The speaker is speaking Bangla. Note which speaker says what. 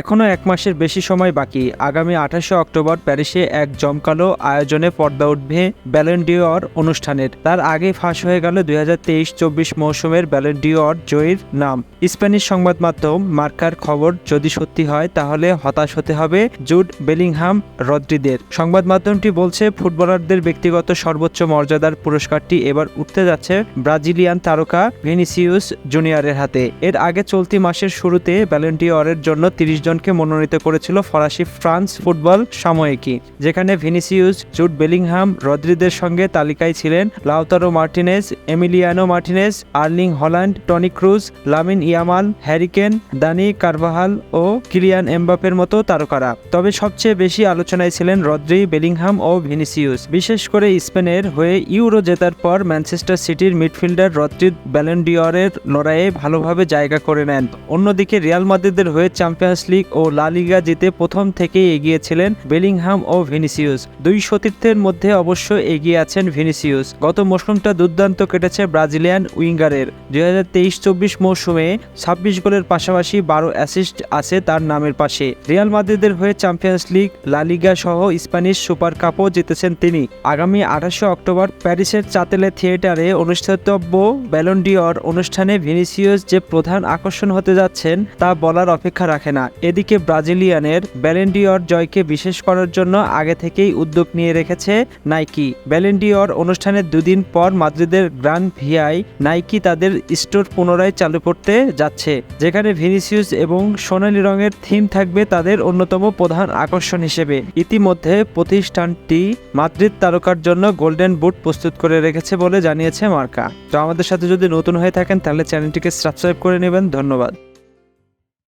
Speaker 1: এখনও এক মাসের বেশি সময় বাকি। আগামী আঠাশে অক্টোবর প্যারিসে এক জমকালো আয়োজনে পর্দা উঠবে ব্যালেন্ডিওর অনুষ্ঠানের। তার আগে ফাঁস হয়ে গেল দুই হাজার তেইশ চব্বিশ মৌসুমের ব্যালেন্ডিওর জয়ীর নাম। স্প্যানিশ সংবাদ মাধ্যম মার্কার খবর যদি সত্যি হয়, তাহলে হতাশ হতে হবে জুড বেলিংহাম রদ্রিদের। সংবাদ মাধ্যমটি বলছে, ফুটবলারদের ব্যক্তিগত সর্বোচ্চ মর্যাদার পুরস্কারটি এবার উঠতে যাচ্ছে ব্রাজিলিয়ান তারকা ভিনিসিউস জুনিয়রের হাতে। এর আগে চলতি মাসের শুরুতে ব্যালেন্টিয়রের জন্য তিরিশ জনকে মনোনীত করেছিল ফরাসি ফ্রান্স ফুটবল সাময়িকী, যেখানে ভিনিসিউস জুড বেলিংহাম রদ্রিদের সঙ্গে তালিকায় ছিলেন Lautaro Martinez, Emiliano Martinez, Erling Haaland, Toni Kroos, Lamine Yamal Harry Kane Dani Carvajal ও কিলিয়ান এমবাপের মতো তারকারা। তবে সবচেয়ে বেশি আলোচনায় ছিলেন রদ্রি, বেলিংহাম ও ভিনিসিউস, বিশেষ করে স্পেনের হয়ে ইউরো জেতার পর ম্যানচেস্টার সিটির মিডফিল্ডার রদ্রি ব্যালেন্ডিয়রের লড়াইয়ে ভালোভাবে জায়গা করে নেন। অন্যদিকে রিয়াল মাদ্রিদের হয়ে চ্যাম্পিয়ন্স লিগ ও লা লিগা জিতে প্রথম থেকেই এগিয়ে ছিলেন বেলিংহাম ও ভিনিসিউস। দুই সতীর্থের মধ্যে অবশ্য এগিয়ে আছেন ভিনিসিউস। গত মৌসুমটা দুর্দান্ত কেটেছে ব্রাজিলিয়ান উইঙ্গারের। দুই হাজার তেইশ চব্বিশ মৌসুমে ছাব্বিশ গোলের পাশাপাশি বারো অ্যাসিস্ট আছে তার নামের পাশে। রিয়াল মাদ্রিদের হয়ে চ্যাম্পিয়ন্স লিগ, লা লিগা সহ স্প্যানিশ সুপার কাপও জিতেছেন তিনি। আগামী আঠাশে অক্টোবর প্যারিসের চাতেলে থিয়েটারে অনুষ্ঠিতব্য ব্যালন্ডিয়র অনুষ্ঠানে ভিনিসিয়াস যে প্রধান আকর্ষণ হতে যাচ্ছেন তা বলার অপেক্ষা রাখে না। এদিকে ব্রাজিলিয়ানের ব্যালেন্ডিয়র জয়কে বিশেষ করার জন্য আগে থেকেই উদ্যোগ নিয়ে রেখেছে নাইকি। ব্যালেন্ডিয়র অনুষ্ঠানের দুদিন পর মাদ্রিদের গ্রান্ড ভিআই নাইকি তাদের স্টোর পুনরায় চালু করতে যাচ্ছে, যেখানে ভিনিসিয়াস এবং সোনালী রঙের থিম থাকবে তাদের অন্যতম প্রধান আকর্ষণ হিসেবে। ইতিমধ্যে প্রতিষ্ঠানটি মাদ্রিদ তারকার জন্য গোল্ডেন বুট প্রস্তুত করে রেখেছে বলে জানিয়েছে মার্কা। তো আমাদের সাথে যদি নতুন হয়ে থাকেন, তাহলে চ্যানেলটিকে সাবস্ক্রাইব করে নেবেন। ধন্যবাদ।